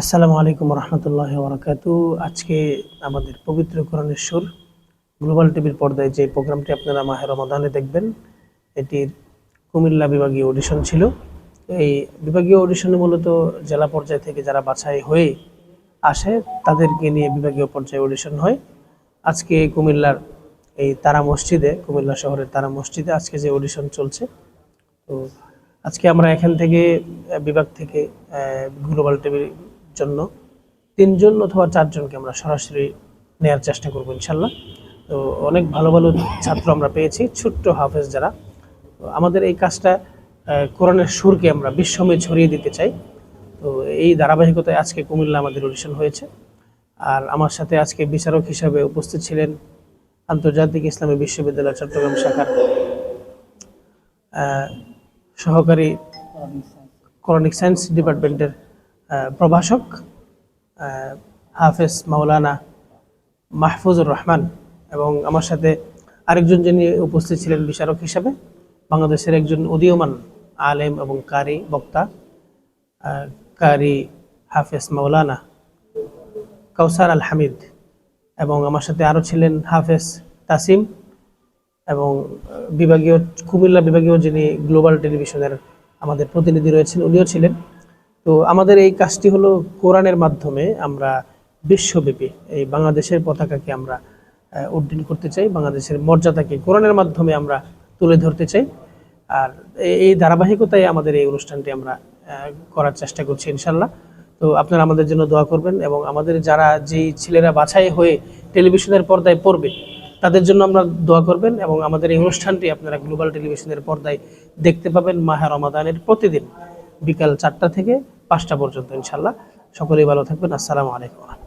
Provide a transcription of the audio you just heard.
আসসালামু আলাইকুম রহমতুল্লাহ বরাকাতু। আজকে আমাদের পবিত্র কোরআনের সুর, গ্লোবাল টিভির পর্দায় যে প্রোগ্রামটি আপনারা মাহে রমাদানে দেখবেন, এটির কুমিল্লা বিভাগীয় অডিশন ছিল। এই বিভাগীয় অডিশনে মূলত জেলা পর্যায় থেকে যারা বাছাই হয়ে আসে, তাদেরকে নিয়ে বিভাগীয় পর্যায়ে অডিশন হয়। আজকে কুমিল্লার এই তারা মসজিদে, কুমিল্লা শহরের তারা মসজিদে আজকে যে অডিশন চলছে, তো আজকে আমরা এখান থেকে, বিভাগ থেকে গ্লোবাল টিভির জন্য, তিনজন অথবা চারজনকে আমরা সরাসরি নেয়ার চেষ্টা করব ইনশাল্লাহ। তো অনেক ভালো ভালো ছাত্র আমরা পেয়েছি, ছোট্ট হাফেজ যারা। আমাদের এই কাজটা কোরআনের সুরকে আমরা বিশ্বমে ছড়িয়ে দিতে চাই। তো এই ধারাবাহিকতায় আজকে কুমিল্লা আমাদের অডিশন হয়েছে। আর আমার সাথে আজকে বিচারক হিসাবে উপস্থিত ছিলেন আন্তর্জাতিক ইসলামী বিশ্ববিদ্যালয় চট্টগ্রাম শাখার সহকারী করণিক সায়েন্স ডিপার্টমেন্টের প্রভাষক হাফেজ মাওলানা মাহফুজুর রহমান এবং আমার সাথে আরেকজন যিনি উপস্থিত ছিলেন বিচারক হিসাবে, বাংলাদেশের একজন উদীয়মান আলেম এবং কারি বক্তা কারি হাফেজ মাওলানা কাউসার আল হামিদ এবং আমার সাথে আরও ছিলেন হাফেজ তাসিম এবং বিভাগীয় কুমিল্লা বিভাগীয় যিনি গ্লোবাল টেলিভিশনের আমাদের প্রতিনিধি রয়েছেন, উনিও ছিলেন। তো আমাদের এই কাজটি হলো কোরআনের মাধ্যমে আমরা বিশ্বব্যাপী এই বাংলাদেশের পতাকাকে আমরা উড্ডীন করতে চাই, বাংলাদেশের মর্যাদাকে কোরআনের মাধ্যমে আমরা তুলে ধরতে চাই। আর এই- এই ধারাবাহিকতায় আমাদের এই অনুষ্ঠানটি আমরা করার চেষ্টা করছি ইনশাল্লাহ তো আপনারা আমাদের জন্য দোয়া করবেন এবং আমাদের যারা, যেই ছেলেরা বাছাই হয়ে টেলিভিশনের পর্দায় পড়বে, তাদের জন্য আমরা দোয়া করবেন এবং আমাদের এই অনুষ্ঠানটি আপনারা গ্লোবাল টেলিভিশনের পর্দায় দেখতে পাবেন মাহে রমাদানের প্রতিদিন বিকাল চারটা থেকে পাঁচটা পর্যন্ত ইনশাল্লাহ সকলেই ভালো থাকবেন। আসসালামু আলাইকুম।